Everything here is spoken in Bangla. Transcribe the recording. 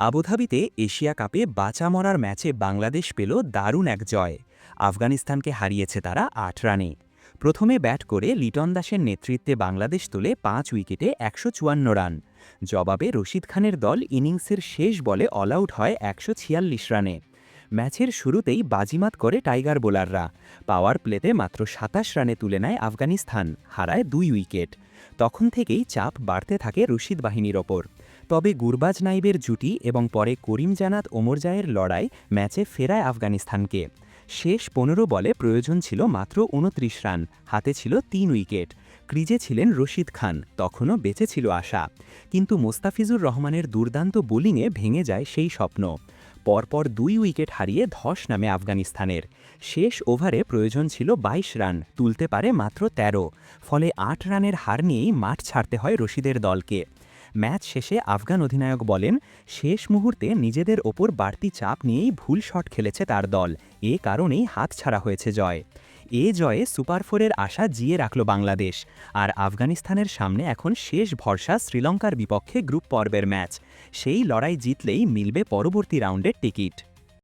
আবুধাবিতে এশিয়া কাপে বাঁচা মরার ম্যাচে বাংলাদেশ পেল দারুণ এক জয়। আফগানিস্তানকে হারিয়েছে তারা আট রানে। প্রথমে ব্যাট করে লিটন দাসের নেতৃত্বে বাংলাদেশ তোলে পাঁচ উইকেটে একশো চুয়ান্ন রান। জবাবে রশিদ খানের দল ইনিংসের শেষ বলে অল আউট হয় একশো রানে। ম্যাচের শুরুতেই বাজিমাত করে টাইগার বোলাররা। পাওয়ার প্লেতে মাত্র সাতাশ রানে তুলে নেয় আফগানিস্তান, হারায় দুই উইকেট। তখন থেকেই চাপ বাড়তে থাকে রশিদ বাহিনীর ওপর। তবে গুরবাজ নাইবের জুটি এবং পরে করিম জানাত ওমরজায়ের লড়াই ম্যাচে ফেরায় আফগানিস্তানকে। শেষ পনেরো বলে প্রয়োজন ছিল মাত্র উনত্রিশ রান, হাতে ছিল তিন উইকেট। ক্রিজে ছিলেন রশিদ খান, তখনও বেঁচে ছিল আশা। কিন্তু মোস্তাফিজুর রহমানের দুর্দান্ত বোলিংয়ে ভেঙে যায় সেই স্বপ্ন। পরপর দুই উইকেট হারিয়ে ধস নামে আফগানিস্তানের। শেষ ওভারে প্রয়োজন ছিল ২২ রান, তুলতে পারে মাত্র ১৩ ফলে আট রানের হার নিয়েই মাঠ ছাড়তে হয় রশিদের দলকে। ম্যাচ শেষে আফগান অধিনায়ক বলেন, শেষ মুহূর্তে নিজেদের ওপর বাড়তি চাপ নিয়েই ভুল শট খেলেছে তার দল। এ কারণেই হাতছাড়া হয়েছে জয়। এ জয়ে সুপার ফোরের আশা জিয়ে রাখল বাংলাদেশ। আর আফগানিস্তানের সামনে এখন শেষ ভরসা শ্রীলঙ্কার বিপক্ষে গ্রুপ পর্বের ম্যাচ। সেই লড়াই জিতলেই মিলবে পরবর্তী রাউন্ডের টিকিট।